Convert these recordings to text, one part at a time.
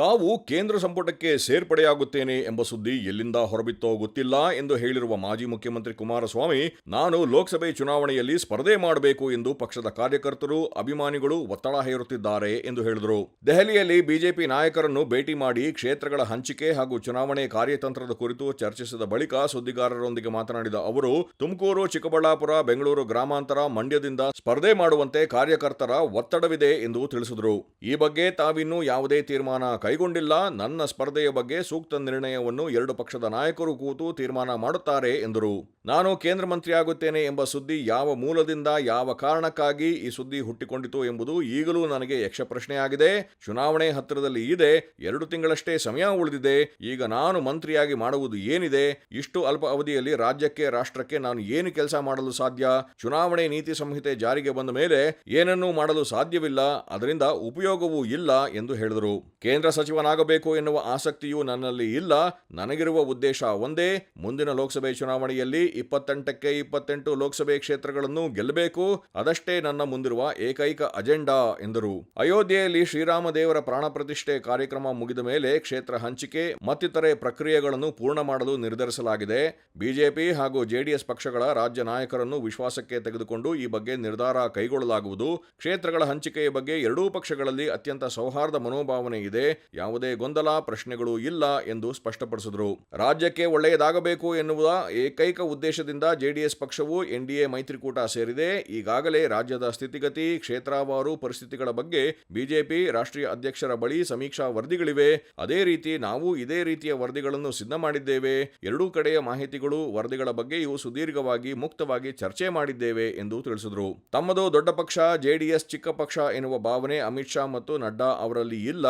ತಾವು ಕೇಂದ್ರ ಸಂಪುಟಕ್ಕೆ ಸೇರ್ಪಡೆಯಾಗುತ್ತೇನೆ ಎಂಬ ಸುದ್ದಿ ಎಲ್ಲಿಂದ ಹೊರಬಿತ್ತೋ ಗೊತ್ತಿಲ್ಲ ಎಂದು ಹೇಳಿರುವ ಮಾಜಿ ಮುಖ್ಯಮಂತ್ರಿ ಕುಮಾರಸ್ವಾಮಿ, ನಾನು ಲೋಕಸಭೆ ಚುನಾವಣೆಯಲ್ಲಿ ಸ್ಪರ್ಧೆ ಮಾಡಬೇಕು ಎಂದು ಪಕ್ಷದ ಕಾರ್ಯಕರ್ತರು, ಅಭಿಮಾನಿಗಳು ಒತ್ತಡ ಹೇರುತ್ತಿದ್ದಾರೆ ಎಂದು ಹೇಳಿದರು. ದೆಹಲಿಯಲ್ಲಿ ಬಿಜೆಪಿ ನಾಯಕರನ್ನು ಭೇಟಿ ಮಾಡಿ ಕ್ಷೇತ್ರಗಳ ಹಂಚಿಕೆ ಹಾಗೂ ಚುನಾವಣೆ ಕಾರ್ಯತಂತ್ರದ ಕುರಿತು ಚರ್ಚಿಸಿದ ಬಳಿಕ ಸುದ್ದಿಗಾರರೊಂದಿಗೆ ಮಾತನಾಡಿದ ಅವರು, ತುಮಕೂರು, ಚಿಕ್ಕಬಳ್ಳಾಪುರ, ಬೆಂಗಳೂರು ಗ್ರಾಮಾಂತರ ಮಂಡ್ಯದಿಂದ ಸ್ಪರ್ಧೆ ಮಾಡುವಂತೆ ಕಾರ್ಯಕರ್ತರ ಒತ್ತಡವಿದೆ ಎಂದು ತಿಳಿಸಿದರು. ಈ ಬಗ್ಗೆ ತಾವಿನ್ನೂ ಯಾವುದೇ ತೀರ್ಮಾನ ಕೈಗೊಂಡಿಲ್ಲ. ನನ್ನ ಸ್ಪರ್ಧೆಯ ಬಗ್ಗೆ ಸೂಕ್ತ ನಿರ್ಣಯವನ್ನು ಎರಡು ಪಕ್ಷದ ನಾಯಕರು ಕೂತು ತೀರ್ಮಾನ ಮಾಡುತ್ತಾರೆ, ಎಂದರು. ನಾನು ಕೇಂದ್ರ ಮಂತ್ರಿಯಾಗುತ್ತೇನೆ ಎಂಬ ಸುದ್ದಿ ಯಾವ ಮೂಲದಿಂದ, ಯಾವ ಕಾರಣಕ್ಕಾಗಿ ಈ ಸುದ್ದಿ ಹುಟ್ಟಿಕೊಂಡಿತು ಎಂಬುದು ಈಗಲೂ ನನಗೆ ಯಕ್ಷಪ್ರಶ್ನೆಯಾಗಿದೆ. ಚುನಾವಣೆ ಹತ್ತಿರದಲ್ಲಿ ಇದೆ. ಎರಡು ತಿಂಗಳಷ್ಟೇ ಸಮಯ ಉಳಿದಿದೆ. ಈಗ ನಾನು ಮಂತ್ರಿಯಾಗಿ ಮಾಡುವುದು ಏನಿದೆ? ಇಷ್ಟು ಅಲ್ಪ ಅವಧಿಯಲ್ಲಿ ರಾಜ್ಯಕ್ಕೆ, ರಾಷ್ಟ್ರಕ್ಕೆ ನಾನು ಏನು ಕೆಲಸ ಮಾಡಲು ಸಾಧ್ಯ? ಚುನಾವಣೆ ನೀತಿ ಸಂಹಿತೆ ಜಾರಿಗೆ ಬಂದ ಮೇಲೆ ಏನನ್ನೂ ಮಾಡಲು ಸಾಧ್ಯವಿಲ್ಲ. ಅದರಿಂದ ಉಪಯೋಗವೂ ಇಲ್ಲ, ಎಂದು ಹೇಳಿದರು. ಕೇಂದ್ರ ಸಚಿವನಾಗಬೇಕು ಎನ್ನುವ ಆಸಕ್ತಿಯೂ ನನ್ನಲ್ಲಿ ಇಲ್ಲ. ನನಗಿರುವ ಉದ್ದೇಶ ಒಂದೇ, ಮುಂದಿನ ಲೋಕಸಭೆ ಚುನಾವಣೆಯಲ್ಲಿ ಇಪ್ಪತ್ತೆಂಟಕ್ಕೆ ಇಪ್ಪತ್ತೆಂಟು ಲೋಕಸಭೆ ಕ್ಷೇತ್ರಗಳನ್ನು ಗೆಲ್ಲಬೇಕು, ಅದಷ್ಟೇ ನನ್ನ ಮುಂದಿರುವ ಏಕೈಕ ಅಜೆಂಡಾ, ಎಂದರು. ಅಯೋಧ್ಯೆಯಲ್ಲಿ ಶ್ರೀರಾಮ ದೇವರ ಪ್ರಾಣ ಪ್ರತಿಷ್ಠೆ ಕಾರ್ಯಕ್ರಮ ಮುಗಿದ ಮೇಲೆ ಕ್ಷೇತ್ರ ಹಂಚಿಕೆ, ಮತ್ತಿತರೆ ಪ್ರಕ್ರಿಯೆಗಳನ್ನು ಪೂರ್ಣ ಮಾಡಲು ನಿರ್ಧರಿಸಲಾಗಿದೆ. ಬಿಜೆಪಿ ಹಾಗೂ ಜೆಡಿಎಸ್ ಪಕ್ಷಗಳ ರಾಜ್ಯ ನಾಯಕರನ್ನು ವಿಶ್ವಾಸಕ್ಕೆ ತೆಗೆದುಕೊಂಡು ಈ ಬಗ್ಗೆ ನಿರ್ಧಾರ ಕೈಗೊಳ್ಳಲಾಗುವುದು. ಕ್ಷೇತ್ರಗಳ ಹಂಚಿಕೆಯ ಬಗ್ಗೆ ಎರಡೂ ಪಕ್ಷಗಳಲ್ಲಿ ಅತ್ಯಂತ ಸೌಹಾರ್ದ ಮನೋಭಾವನೆ ಇದೆ. ಯಾವುದೇ ಗೊಂದಲ ಪ್ರಶ್ನೆಗಳು ಇಲ್ಲ ಎಂದು ಸ್ಪಷ್ಟಪಡಿಸಿದರು. ರಾಜ್ಯಕ್ಕೆ ಒಳ್ಳೆಯದಾಗಬೇಕು ಎನ್ನುವ ಏಕೈಕ ಉದ್ದೇಶದಿಂದ ಜೆಡಿಎಸ್ ಪಕ್ಷವು ಎನ್ಡಿಎ ಮೈತ್ರಿಕೂಟ ಸೇರಿದೆ. ಈಗಾಗಲೇ ರಾಜ್ಯದ ಸ್ಥಿತಿಗತಿ, ಕ್ಷೇತ್ರವಾರು ಪರಿಸ್ಥಿತಿಗಳ ಬಗ್ಗೆ ಬಿಜೆಪಿ ರಾಷ್ಟ್ರೀಯ ಅಧ್ಯಕ್ಷರ ಬಳಿ ಸಮೀಕ್ಷಾ ವರದಿಗಳಿವೆ. ಅದೇ ರೀತಿ ನಾವು ಇದೇ ರೀತಿಯ ವರದಿಗಳನ್ನು ಸಿದ್ಧ ಮಾಡಿದ್ದೇವೆ. ಎರಡೂ ಕಡೆಯ ಮಾಹಿತಿಗಳು ವರದಿಗಳ ಬಗ್ಗೆಯೂ ಸುದೀರ್ಘವಾಗಿ ಮುಕ್ತವಾಗಿ ಚರ್ಚೆ ಮಾಡಿದ್ದೇವೆ ಎಂದು ತಿಳಿಸಿದರು. ತಮ್ಮದು ದೊಡ್ಡ ಪಕ್ಷ, ಜೆಡಿಎಸ್ ಚಿಕ್ಕ ಪಕ್ಷ ಎನ್ನುವ ಭಾವನೆ ಅಮಿತ್ ಶಾ ಮತ್ತು ನಡ್ಡಾ ಅವರಲ್ಲಿ ಇಲ್ಲ.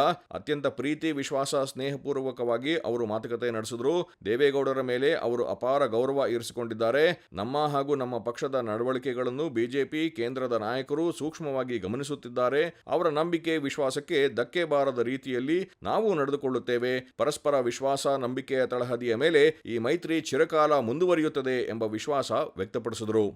ಅತ್ಯಂತ ಪ್ರೀತಿ, ವಿಶ್ವಾಸ, ಸ್ನೇಹಪೂರ್ವಕವಾಗಿ ಅವರು ಮಾತುಕತೆ ನಡೆಸಿದ್ರು. ದೇವೇಗೌಡರ ಮೇಲೆ ಅವರು ಅಪಾರ ಗೌರವ ಇರಿಸಿಕೊಂಡಿದ್ದಾರೆ. ನಮ್ಮ ಹಾಗೂ ನಮ್ಮ ಪಕ್ಷದ ನಡವಳಿಕೆಗಳನ್ನು ಬಿಜೆಪಿ, ಕೇಂದ್ರದ ನಾಯಕರು ಸೂಕ್ಷ್ಮವಾಗಿ ಗಮನಿಸುತ್ತಿದ್ದಾರೆ. ಅವರ ನಂಬಿಕೆ, ವಿಶ್ವಾಸಕ್ಕೆ ಧಕ್ಕೆ ಬಾರದ ರೀತಿಯಲ್ಲಿ ನಾವು ನಡೆದುಕೊಳ್ಳುತ್ತೇವೆ. ಪರಸ್ಪರ ವಿಶ್ವಾಸ, ನಂಬಿಕೆಯ ತಳಹದಿಯ ಮೇಲೆ ಈ ಮೈತ್ರಿ ಚಿರಕಾಲ ಮುಂದುವರಿಯುತ್ತದೆ ಎಂಬ ವಿಶ್ವಾಸ ವ್ಯಕ್ತಪಡಿಸಿದರು.